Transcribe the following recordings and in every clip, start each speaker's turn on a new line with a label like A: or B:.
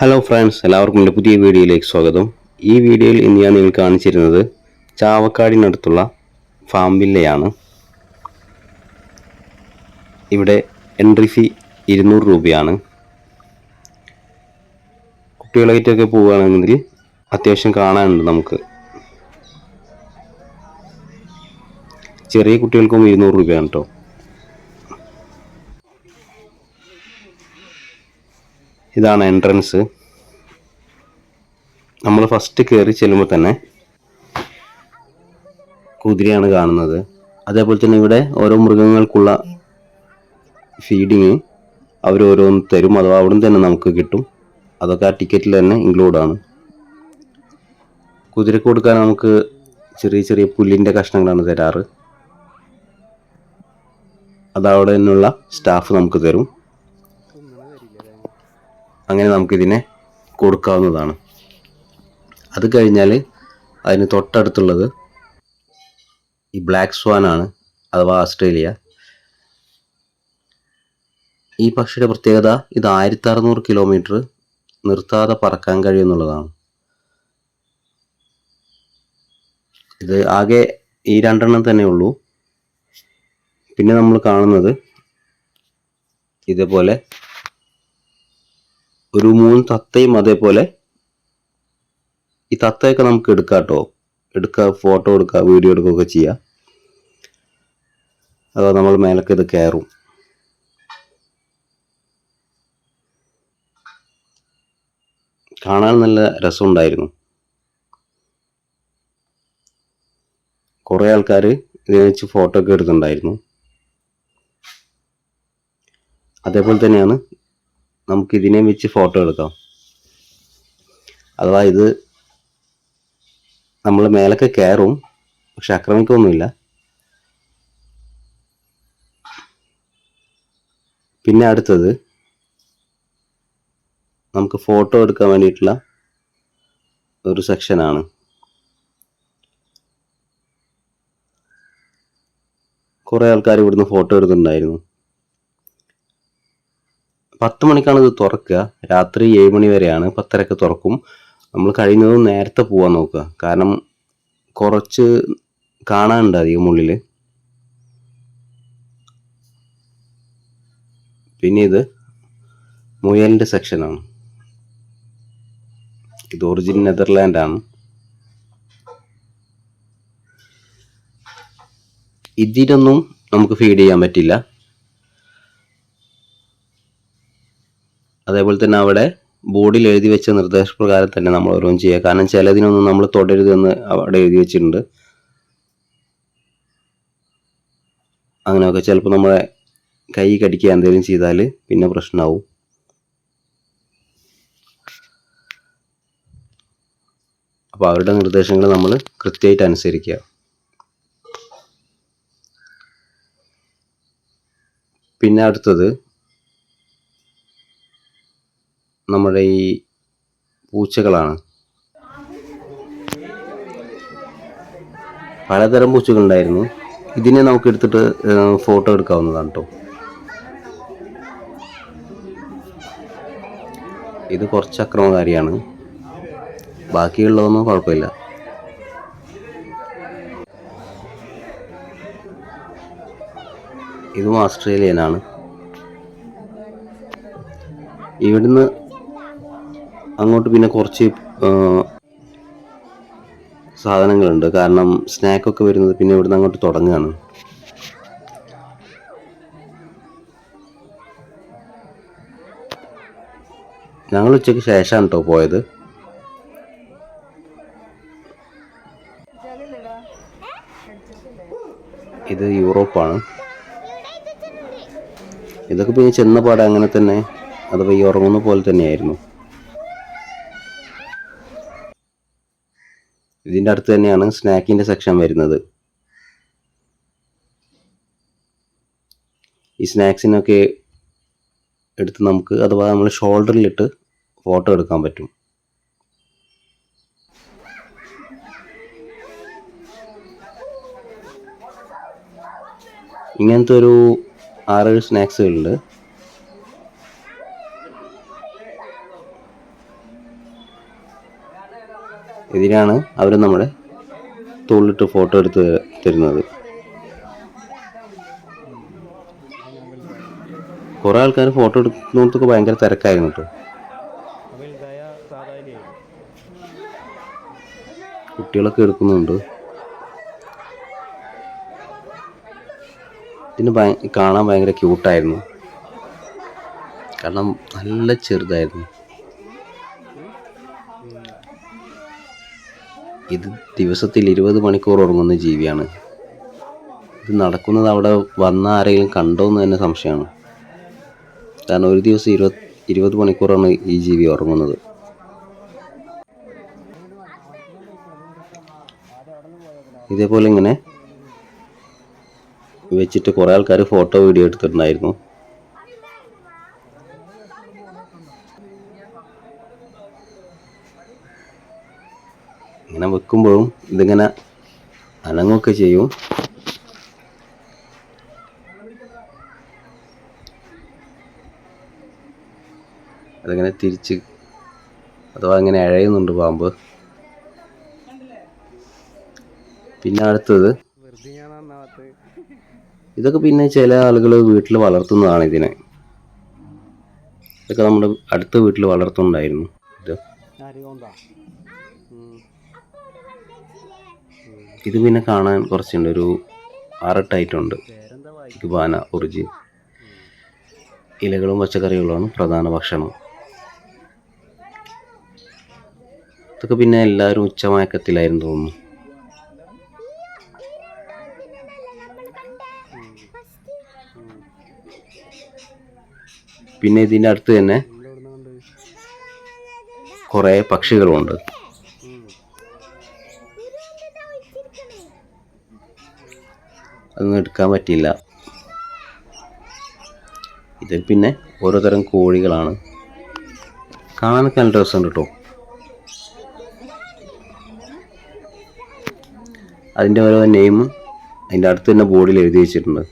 A: Hello friends എല്ലാവർക്കും എന്റെ പുതിയ വീഡിയോയിലേക്ക് സ്വാഗതം. ഈ വീഡിയോയിൽ ഇന്ന് ഞാൻ നിങ്ങൾ കാണിച്ചിരുന്നത് ചാവക്കാടിനടുത്തുള്ള ഫാം വില്ലയാണ് ഇവിടെ എൻട്രി ഫീ ഇരുന്നൂറ് രൂപയാണ്. കുട്ടികളായിട്ടൊക്കെ പോവുകയാണെങ്കിൽ അത്യാവശ്യം കാണാനുണ്ട് നമുക്ക്. ചെറിയ കുട്ടികൾക്കും ഇരുന്നൂറ് രൂപയാണ് കേട്ടോ ഇതാണ് എൻട്രൻസ് നമ്മൾ ഫസ്റ്റ് കയറി ചെല്ലുമ്പോൾ തന്നെ കുതിരയാണ് കാണുന്നത്. അതേപോലെ തന്നെ ഇവിടെ ഓരോ മൃഗങ്ങൾക്കുള്ള ഫീഡിങ് അവർ ഓരോന്ന് തരും. അഥവാ അവിടെ തന്നെ നമുക്ക് കിട്ടും. അതൊക്കെ ആ ടിക്കറ്റിൽ തന്നെ ഇൻക്ലൂഡാണ് കുതിരക്ക് കൊടുക്കാൻ നമുക്ക് ചെറിയ ചെറിയ പുല്ലിന്റെ കഷ്ണങ്ങളാണ് തരാറ്. അതവിടെ നിന്നുള്ള സ്റ്റാഫ് നമുക്ക് തരും. അങ്ങനെ നമുക്കിതിനെ കൊടുക്കാവുന്നതാണ്. അത് കഴിഞ്ഞാൽ അതിന് തൊട്ടടുത്തുള്ളത് ഈ ബ്ലാക്ക് സ്വാനാണ് അഥവാ ഓസ്ട്രേലിയ ഈ പക്ഷിയുടെ പ്രത്യേകത ഇത് ആയിരത്തി അറുന്നൂറ് കിലോമീറ്റർ നിർത്താതെ പറക്കാൻ കഴിയുമെന്നുള്ളതാണ്. ഇത് ആകെ ഈ രണ്ടെണ്ണം തന്നെ ഉള്ളൂ. പിന്നെ നമ്മൾ കാണുന്നത് ഇതേപോലെ ഒരു മൂന്ന് തത്തയും അതേപോലെ ഈ തത്തയൊക്കെ നമുക്ക് എടുക്കാം കേട്ടോ എടുക്കുക ഫോട്ടോ എടുക്കുക വീഡിയോ എടുക്കുകയൊക്കെ ചെയ്യാം. അതോ നമ്മൾ മേലൊക്കെ ഇത് കയറും. കാണാൻ നല്ല രസമുണ്ടായിരുന്നു. കുറേ ആൾക്കാർ ഇതിനെ വെച്ച് ഫോട്ടോ ഒക്കെ എടുത്തിട്ടുണ്ടായിരുന്നു. അതേപോലെ തന്നെയാണ് നമുക്ക് ഇതിനെ വെച്ച് ഫോട്ടോ എടുക്കാം. അഥവാ ഇത് നമ്മൾ മേലൊക്കെ കയറും പക്ഷെ ആക്രമിക്കൊന്നുമില്ല. പിന്നെ അടുത്തത് നമുക്ക് ഫോട്ടോ എടുക്കാൻ വേണ്ടിയിട്ടുള്ള ഒരു സെക്ഷനാണ് കുറേ ആൾക്കാർ ഇവിടുന്ന് ഫോട്ടോ എടുക്കുന്നുണ്ടായിരുന്നു പത്ത് മണിക്കാണ് ഇത് തുറക്കുക. രാത്രി ഏഴ് മണി വരെയാണ് പത്തരക്ക് തുറക്കും. നമ്മൾ കഴിയുന്നതും നേരത്തെ പോകാൻ നോക്കുക. കാരണം കുറച്ച് കാണാനുണ്ട് അധികം ഉള്ളിൽ പിന്നെ ഇത് മുയലിന്റെ സെക്ഷനാണ് ഇത് ഒറിജിൻ നെതർലാൻഡ് ആണ്. ഇതിനൊന്നും നമുക്ക് ഫീഡ് ചെയ്യാൻ പറ്റില്ല. അതേപോലെ തന്നെ അവിടെ ബോർഡിൽ എഴുതി വെച്ച നിർദ്ദേശപ്രകാരം തന്നെ നമ്മൾ ഓരോന്നും ചെയ്യുക. കാരണം ചിലതിനൊന്നും നമ്മൾ തൊടരുതെന്ന് അവിടെ എഴുതി വെച്ചിട്ടുണ്ട്. അങ്ങനെയൊക്കെ ചിലപ്പോൾ നമ്മളെ കൈ കടിക്കുക എന്തെങ്കിലും ചെയ്താൽ പിന്നെ പ്രശ്നമാവും അപ്പോൾ അവരുടെ നിർദ്ദേശങ്ങൾ നമ്മൾ കൃത്യമായിട്ട് അനുസരിക്കുക. പിന്നെ അടുത്തത് നമ്മുടെ ഈ പൂച്ചകളാണ്. പലതരം പൂച്ചകളുണ്ടായിരുന്നു. ഇതിനെ നമുക്ക് എടുത്തിട്ട് ഫോട്ടോ എടുക്കാവുന്നതാണ് കേട്ടോ ഇത് കുറച്ച് അക്രമകാരിയാണ്. ബാക്കിയുള്ളതൊന്നും കുഴപ്പമില്ല. ഇതും ഓസ്ട്രേലിയനാണ് ഇവിടുന്ന് അങ്ങോട്ട് പിന്നെ കുറച്ച് സാധനങ്ങളുണ്ട്. കാരണം സ്നാക്കൊക്കെ വരുന്നത് പിന്നെ ഇവിടുന്ന് അങ്ങോട്ട് തുടങ്ങുകയാണ് ഞങ്ങൾ ഉച്ചയ്ക്ക് ശേഷമാണ് കേട്ടോ പോയത്. ഇത് യൂറോപ്പാണ്. ഇതൊക്കെ പിന്നെ ചെന്ന പാടെ അങ്ങനെ തന്നെ. അഥവാ ഈ ഉറങ്ങുന്ന പോലെ തന്നെയായിരുന്നു. ഇതിന്റെ അടുത്ത് തന്നെയാണ് സ്നാക്കിന്റെ സെക്ഷൻ വരുന്നത്. ഈ സ്നാക്സിനൊക്കെ എടുത്ത് നമുക്ക് അഥവാ നമ്മൾ ഷോൾഡറിലിട്ട് ഫോട്ടോ എടുക്കാൻ പറ്റും. ഇങ്ങനത്തെ ഒരു ആറേഴ് സ്നാക്സുകളുണ്ട്. ഇതിനാണ് അവർ നമ്മുടെ തോളിലിട്ട് ഫോട്ടോ എടുത്ത് തരുന്നത്. കുറേ ആൾക്കാർ ഫോട്ടോ എടുക്കുന്നതൊക്കെ ഭയങ്കര തിരക്കായിരുന്നു കേട്ടോ. കുട്ടികളൊക്കെ എടുക്കുന്നുണ്ട്. ഇതിന് കാണാൻ ഭയങ്കര ക്യൂട്ടായിരുന്നു കാരണം നല്ല ചെറുതായിരുന്നു. ഇത് ദിവസത്തിൽ ഇരുപത് മണിക്കൂർ ഉറങ്ങുന്ന ജീവിയാണ്. ഇത് നടക്കുന്നത് അവിടെ വന്ന ആരെങ്കിലും കണ്ടോ എന്ന് തന്നെ സംശയമാണ്. കാരണം ഒരു ദിവസം ഇരുപത് ഇരുപത് മണിക്കൂറാണ് ഈ ജീവി ഉറങ്ങുന്നത്. ഇതേപോലെ ഇങ്ങനെ വെച്ചിട്ട് കുറേ ആൾക്കാർ ഫോട്ടോ വീഡിയോ എടുത്തിട്ടുണ്ടായിരുന്നു. ഇങ്ങനെ വെക്കുമ്പോഴും ഇതിങ്ങനെ അനങ്ങൊക്കെ ചെയ്യും. അതിങ്ങനെ തിരിച്ച് അഥവാ ഇങ്ങനെ അഴയുന്നുണ്ട് പാമ്പ്. പിന്നെ അടുത്തത് ഇതൊക്കെ പിന്നെ ചില ആളുകൾ വീട്ടിൽ വളർത്തുന്നതാണ് ഇതിനെ. ഇതൊക്കെ നമ്മുടെ അടുത്ത വീട്ടിൽ വളർത്തുന്നുണ്ടായിരുന്നു. ഇത് ഇത് പിന്നെ കാണാൻ കുറച്ചുണ്ട് ഒരു ആറെട്ടായിട്ടുണ്ട്. ഇഗ്ബാന ഒറിജിൻ. ഇലകളും പച്ചക്കറികളുമാണ് പ്രധാന ഭക്ഷണം. ഇതൊക്കെ പിന്നെ എല്ലാവരും ഉച്ചമയക്കത്തിലായിരുന്നു തോന്നുന്നു. പിന്നെ ഇതിന്റെ അടുത്ത് തന്നെ കുറേ പക്ഷികളുണ്ട്. അതൊന്നും എടുക്കാൻ പറ്റിയില്ല. ഇത് പിന്നെ ഓരോ തരം കോഴികളാണ്. കാണാനൊക്കെ നല്ല രസമുണ്ട് കേട്ടോ. അതിന്റെ ഓരോ നെയിം അതിന്റെ അടുത്ത് തന്നെ ബോർഡിൽ എഴുതി വെച്ചിട്ടുണ്ട്.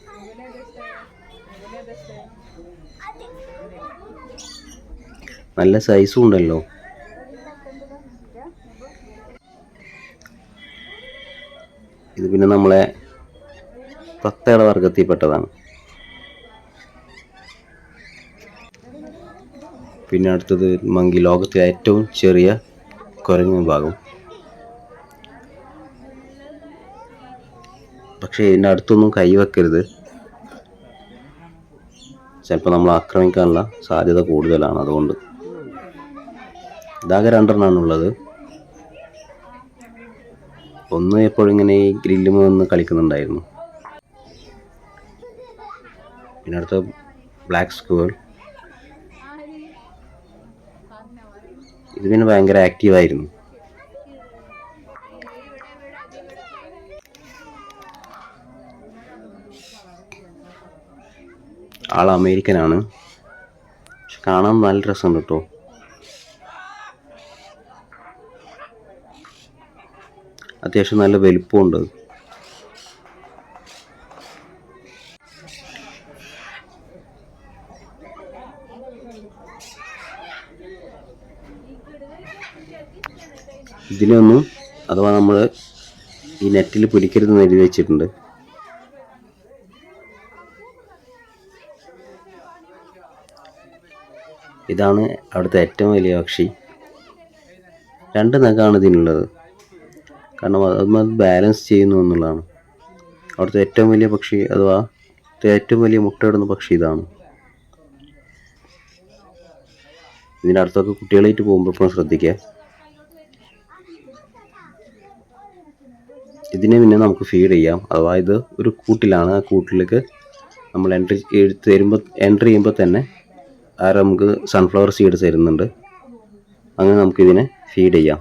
A: നല്ല സൈസും ഉണ്ടല്ലോ. ഇത് പിന്നെ നമ്മളെ തത്തയുടെ വർഗത്തിൽപ്പെട്ടതാണ്. പിന്നെ അടുത്തത് മങ്കി ലോകത്തിലെ ഏറ്റവും ചെറിയ കുരങ്ങ് വിഭാഗം. പക്ഷേ ഇതിന്റെ അടുത്തൊന്നും കൈവെക്കരുത് ചിലപ്പോൾ നമ്മൾ ആക്രമിക്കാനുള്ള സാധ്യത കൂടുതലാണ് അതുകൊണ്ട്. ഇതാകെ രണ്ടെണ്ണമാണുള്ളത് ഒന്ന് എപ്പോഴും ഇങ്ങനെ ഈ ഗ്രില്ലുമ കളിക്കുന്നുണ്ടായിരുന്നു. പിന്നെ ബ്ലാക്ക് സ്ക്വേൾ ഇത് പിന്നെ ഭയങ്കര ആക്റ്റീവായിരുന്നു ആൾ അമേരിക്കനാണ്. പക്ഷെ കാണാൻ നല്ല രസമുണ്ട് കേട്ടോ. അത്യാവശ്യം നല്ല വലിപ്പമുണ്ട്. ഇതിനൊന്നും അഥവാ നമ്മൾ ഈ നെറ്റിൽ പിടിക്കരുതെന്ന് എഴുതി വെച്ചിട്ടുണ്ട്. ഇതാണ് അവിടുത്തെ ഏറ്റവും വലിയ പക്ഷി. രണ്ട് നഖമാണ് ഇതിനുള്ളത്. കാരണം അത് ബാലൻസ് ചെയ്യുന്നു എന്നുള്ളതാണ്. അവിടുത്തെ ഏറ്റവും വലിയ പക്ഷി അഥവാ ഏറ്റവും വലിയ മുട്ടയിടുന്ന പക്ഷി ഇതാണ്. ഇതിന്റെ അടുത്തൊക്കെ കുട്ടികളായിട്ട് പോകുമ്പോൾ എപ്പോഴും ശ്രദ്ധിക്കുക. ഇതിനെ പിന്നെ നമുക്ക് ഫീഡ് ചെയ്യാം. അഥവാ ഇത് ഒരു കൂട്ടിലാണ്. ആ കൂട്ടിലേക്ക് നമ്മൾ എൻട്രി തരുമ്പോൾ എൻട്രി ചെയ്യുമ്പോൾ തന്നെ ആ നമുക്ക് സൺഫ്ലവർ സീഡ് തരുന്നുണ്ട്. അങ്ങനെ നമുക്കിതിനെ ഫീഡ് ചെയ്യാം.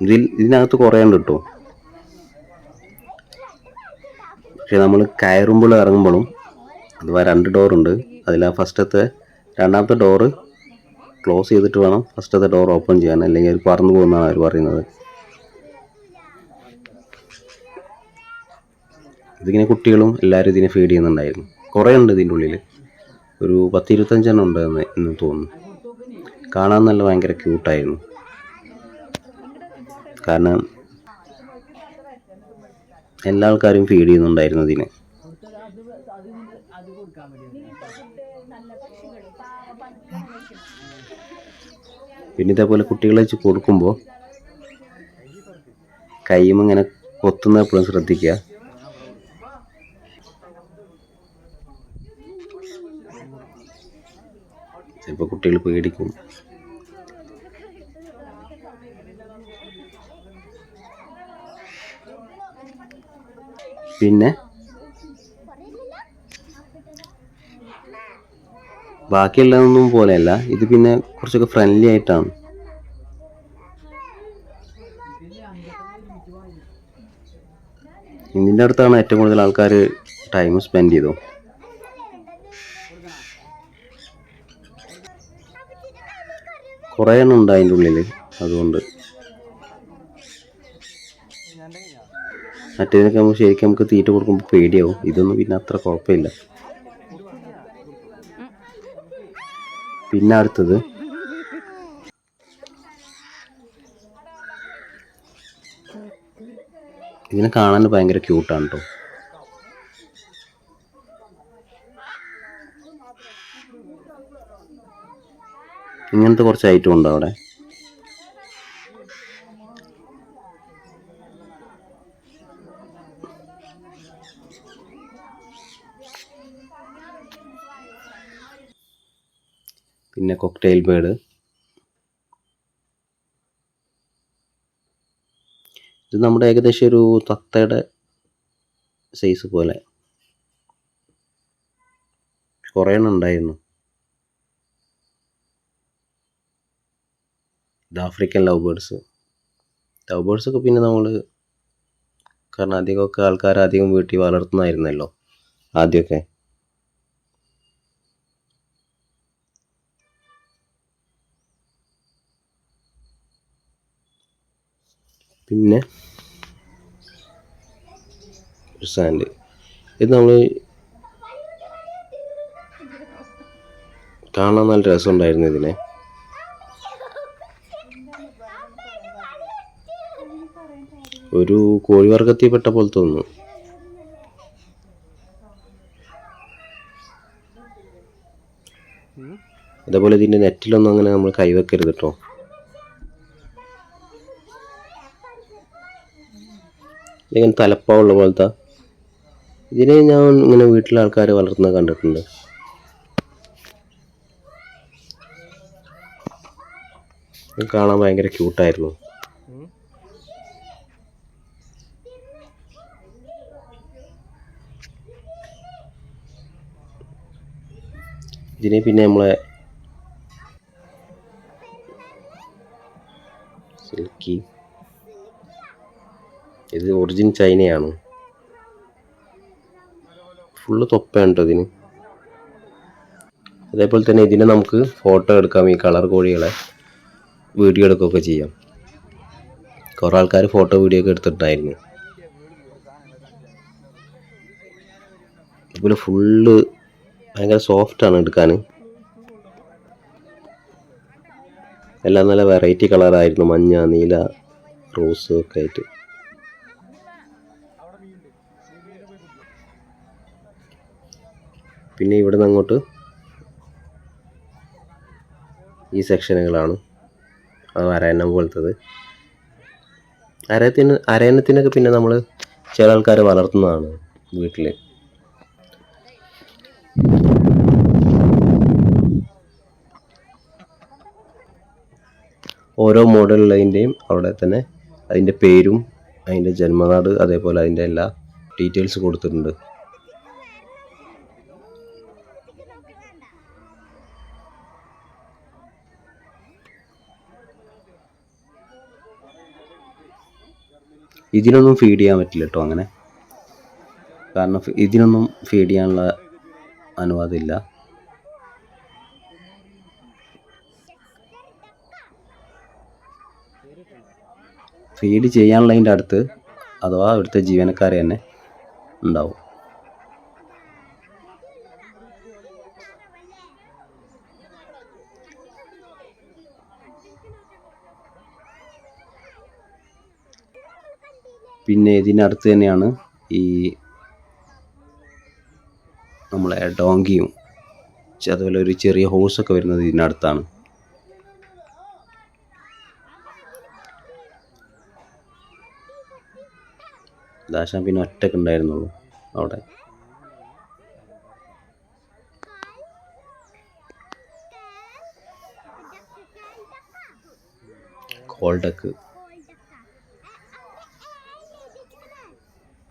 A: ഇതിൽ ഇതിനകത്ത് കുറേ ഉണ്ട് കേട്ടോ പക്ഷെ നമ്മൾ കയറുമ്പോൾ ഇറങ്ങുമ്പോഴും അഥവാ രണ്ട് ഡോറുണ്ട് അതിൽ ആ ഫസ്റ്റത്തെ രണ്ടാമത്തെ ഡോറ് ക്ലോസ് ചെയ്തിട്ട് വേണം ഫസ്റ്റത്തെ ഡോർ ഓപ്പൺ ചെയ്യാൻ. അല്ലെങ്കിൽ അത് പറന്നു പോകുന്നതാണ് അവർ പറയുന്നത്. ഇതിങ്ങനെ കുട്ടികളും എല്ലാവരും ഇതിനെ ഫീഡ് ചെയ്യുന്നുണ്ടായിരുന്നു. കുറേ ഉണ്ട് ഇതിന്റെ ഉള്ളിൽ ഒരു പത്ത് ഇരുപത്തഞ്ചെണ്ണം ഉണ്ട് എന്ന് തോന്നുന്നു. കാണാൻ നല്ല ഭയങ്കര ക്യൂട്ടായിരുന്നു കാരണം എല്ലാ ആൾക്കാരും ഫീഡ് ചെയ്യുന്നുണ്ടായിരുന്നു ഇതിന്. പിന്നെ ഇതേപോലെ കുട്ടികളെ വെച്ച് കൊടുക്കുമ്പോൾ കൈയും ഇങ്ങനെ കൊത്തുന്ന എപ്പോഴും ശ്രദ്ധിക്കുക. ചിലപ്പോൾ കുട്ടികൾ പേടിക്കും. പിന്നെ? ബാക്കിയുള്ളതൊന്നും പോലെയല്ല. ഇത് പിന്നെ കുറച്ചൊക്കെ ഫ്രണ്ട്ലി ആയിട്ടാണ്. ഇതിന്റെ അടുത്താണ് ഏറ്റവും കൂടുതൽ ആൾക്കാർ ടൈം സ്പെൻഡ് ചെയ്തു കുറേ എണ്ണം ഉണ്ട് അതിന്റെ ഉള്ളിൽ അതുകൊണ്ട്. മറ്റേതിനൊക്കെ നമുക്ക് ശരിക്കും നമുക്ക് തീറ്റ കൊടുക്കുമ്പോൾ പേടിയാവും. ഇതൊന്നും പിന്നെ അത്ര കുഴപ്പമില്ല. പിന്നെ അടുത്തത്. ഇതിനെ കാണാൻ ഭയങ്കര ക്യൂട്ടാണ് കേട്ടോ ഇങ്ങനത്തെ കുറച്ച് ഐറ്റം ഉണ്ട് അവിടെ? പിന്നെ കൊക്ടെയിൽ ബേഡ് ഇത് നമ്മുടെ ഏകദേശം ഒരു തത്തയുടെ സൈസ് പോലെ. കുറേ എണ്ണം ഉണ്ടായിരുന്നു. ഇത് African love birds. Love birds ഒക്കെ പിന്നെ നമ്മൾ കാരണം അധികമൊക്കെ ആൾക്കാർ അധികം വീട്ടിൽ വളർത്തുന്നതായിരുന്നല്ലോ ആദ്യമൊക്കെ. പിന്നെ സാൻഡ്. ഇത് നമ്മൾ കാണാൻ നല്ല രസമുണ്ടായിരുന്നു ഇതിനെ. ഒരു കോഴിവർഗത്തിൽപ്പെട്ട പോലെ തോന്നുന്നു. അതേപോലെ ഇതിന്റെ നെറ്റിലൊന്നും അങ്ങനെ നമ്മൾ കൈവെക്കരുത് കേട്ടോ ഇങ്ങനെ തലപ്പാവുള്ള പോലത്തെ. ഇതിനെ ഞാൻ ഇങ്ങനെ വീട്ടിലെ ആൾക്കാർ വളർത്തുന്നത് കണ്ടിട്ടുണ്ട്. കാണാൻ ഭയങ്കര ക്യൂട്ടായിരുന്നു ഇതിനെ പിന്നെ നമ്മളെ സിൽക്കി. ഇത് ഒറിജിൻ ചൈനയാണ്. ഫുള്ള് തൊപ്പയാണ് കേട്ടോ ഇതിന്. അതേപോലെ തന്നെ ഇതിനെ നമുക്ക് ഫോട്ടോ എടുക്കാം ഈ കളർ കോഴികളെ വീഡിയോ എടുക്കുകയൊക്കെ ചെയ്യാം. കുറേ ആൾക്കാർ ഫോട്ടോ വീഡിയോ ഒക്കെ എടുത്തിട്ടുണ്ടായിരുന്നു. അതുപോലെ ഫുള്ള് ഭയങ്കര ആണ് എടുക്കാൻ എല്ലാം നല്ല വെറൈറ്റി കളറായിരുന്നു മഞ്ഞ നീല റോസ് ഒക്കെ ആയിട്ട്. പിന്നെ ഇവിടെ നിന്ന് അങ്ങോട്ട് ഈ സെക്ഷനുകളാണ് അത് അരയന്നം പോലത്തത്. അരയത്തിന് അരയന്നത്തിനൊക്കെ പിന്നെ നമ്മൾ ചില ആൾക്കാർ വളർത്തുന്നതാണ് വീട്ടിൽ ഓരോ മോഡലുള്ളതിന്റെയും അവിടെ തന്നെ അതിന്റെ പേരും അതിന്റെ ജന്മനാട് അതേപോലെ അതിന്റെ എല്ലാ ഡീറ്റെയിൽസ് കൊടുത്തിട്ടുണ്ട്. ഇതിനൊന്നും ഫീഡ് ചെയ്യാൻ പറ്റില്ല കേട്ടോ അങ്ങനെ. കാരണം ഇതിനൊന്നും ഫീഡ് ചെയ്യാനുള്ള അനുവാദമില്ല. ഫീഡ് ചെയ്യാനുള്ളതിന്റെ അടുത്ത് അഥവാ അവിടുത്തെ ജീവനക്കാർ തന്നെ ഉണ്ടാവും. പിന്നെ ഇതിനടുത്ത് തന്നെയാണ് ഈ നമ്മളെ ഡോങ്കിയും അതുപോലെ ഒരു ചെറിയ ഹോഴ്സൊക്കെ വരുന്നത് ഇതിനടുത്താണ് ദാശാൻ പിന്നെ ഒറ്റയ്ക്ക് ഉണ്ടായിരുന്നുള്ളൂ അവിടെ. കോൾഡക്ക്.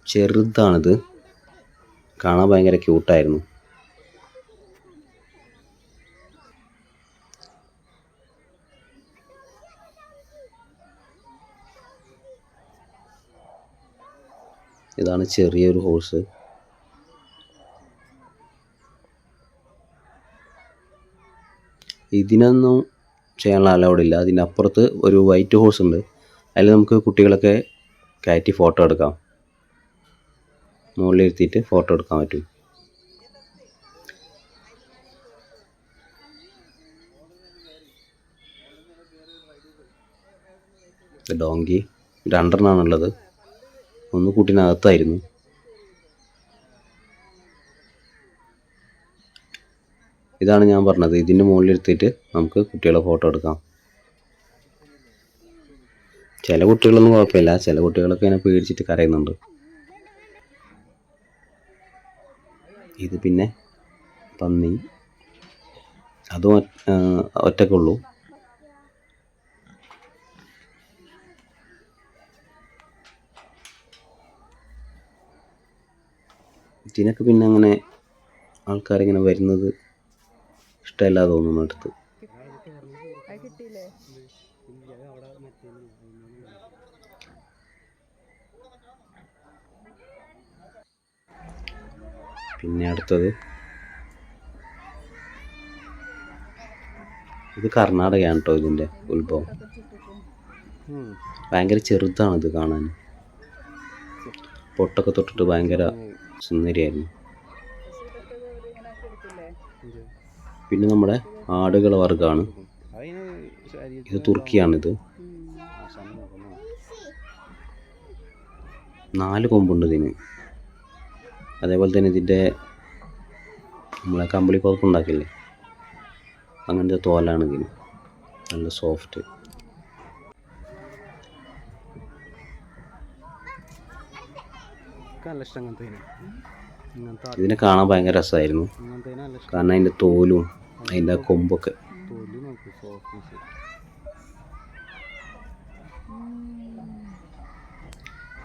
A: ചെറുതാണിത്. കാണാൻ ഭയങ്കര ക്യൂട്ടായിരുന്നു ഇതാണ് ചെറിയൊരു ഹോഴ്സ് ഇതിനൊന്നും ചെയ്യാനുള്ള അലൗഡ് ഇല്ല അതിനപ്പുറത്ത് ഒരു വൈറ്റ് ഹോഴ്സ് ഉണ്ട്. അതിൽ നമുക്ക് കുട്ടികളൊക്കെ കയറ്റി ഫോട്ടോ എടുക്കാം. മുകളിലിരുത്തിയിട്ട് ഫോട്ടോ എടുക്കാൻ പറ്റും. ഡോങ്കി രണ്ടെണ്ണമാണുള്ളത് ഒന്ന് കൂട്ടിനകത്തായിരുന്നു. ഇതാണ് ഞാൻ പറഞ്ഞത്. ഇതിന്റെ മുകളിൽ എടുത്തിട്ട് നമുക്ക് കുട്ടികളെ ഫോട്ടോ എടുക്കാം. ചില കുട്ടികളൊന്നും കുഴപ്പമില്ല. ചില കുട്ടികളൊക്കെ ഇങ്ങനെ പേടിച്ചിട്ട് കരയുന്നുണ്ട്. ഇത് പിന്നെ പന്നി. അതും ഒറ്റ- ഒറ്റക്കുള്ളൂ. ഇതിനൊക്കെ പിന്നെ അങ്ങനെ ആൾക്കാരിങ്ങനെ വരുന്നത് ഇഷ്ടമല്ല തോന്നുന്നു അടുത്ത്. പിന്നെ അടുത്തത്. ഇത് കർണാടകയാണ് കേട്ടോ ഇതിന്റെ ഉത്ഭവം. ഭയങ്കര ചെറുതാണ് ഇത് കാണാൻ. പൊട്ടൊക്കെ തൊട്ടിട്ട് ഭയങ്കര സുന്ദരിയായിരുന്നു. പിന്നെ നമ്മുടെ ആടുകളെ വർഗമാണ് ഇത് തുർക്കിയാണിത്. നാല് കൊമ്പുണ്ട് ഇതിന്. അതേപോലെ തന്നെ ഇതിന്റെ നമ്മളെ കമ്പിളി പുറപ്പുണ്ടാക്കില്ലേ അങ്ങനത്തെ തോലാണ് ഇതിന്. നല്ല സോഫ്റ്റ്.
B: നല്ല ഇഷ്ടം അങ്ങനത്തെ
A: ഇതിനെ കാണാൻ ഭയങ്കര രസമായിരുന്നു. കാരണം അതിന്റെ തോലും അതിന്റെ കൊമ്പൊക്കെ.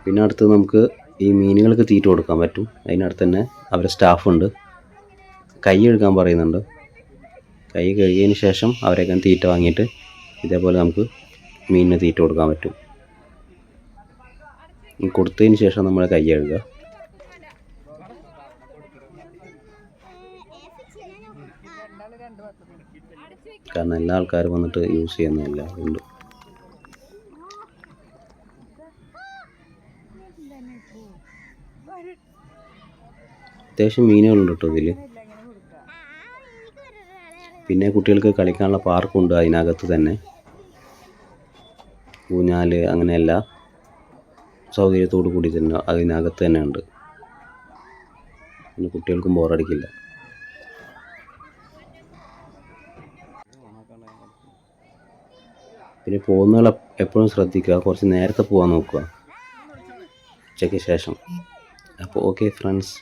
A: പിന്നെ അടുത്ത് നമുക്ക് ഈ മീനുകൾക്ക് തീറ്റ കൊടുക്കാൻ പറ്റും. അതിനടുത്ത് തന്നെ അവരെ സ്റ്റാഫുണ്ട് കൈ കഴുകാൻ പറയുന്നുണ്ട്. കൈ കഴുകിയതിന് ശേഷം അവരെയൊക്കെ തീറ്റ വാങ്ങിയിട്ട് ഇതേപോലെ നമുക്ക് മീനിന് തീറ്റ കൊടുക്കാൻ പറ്റും. കൊടുത്തതിന് ശേഷം നമ്മൾ കൈ കഴുകുക. കാരണം എല്ലാ ആൾക്കാരും വന്നിട്ട് യൂസ് ചെയ്യുന്നില്ല അതുകൊണ്ട്. അത്യാവശ്യം മീനുകളുണ്ട് കേട്ടോ ഇതിൽ പിന്നെ കുട്ടികൾക്ക് കളിക്കാനുള്ള പാർക്കുണ്ട് അതിനകത്ത് തന്നെ. ഊഞ്ഞാൽ അങ്ങനെയല്ല. സൗകര്യത്തോടു കൂടി തന്നെ അതിനകത്ത് തന്നെ ഉണ്ട്. പിന്നെ കുട്ടികൾക്കും ബോറടിക്കില്ല പിന്നെ പോകുന്നവൾ എപ്പോഴും ശ്രദ്ധിക്കുക. കുറച്ച് നേരത്തെ പോകാൻ നോക്കുക. ഉച്ചയ്ക്ക് ശേഷം. അപ്പോൾ ഓക്കെ ഫ്രണ്ട്സ്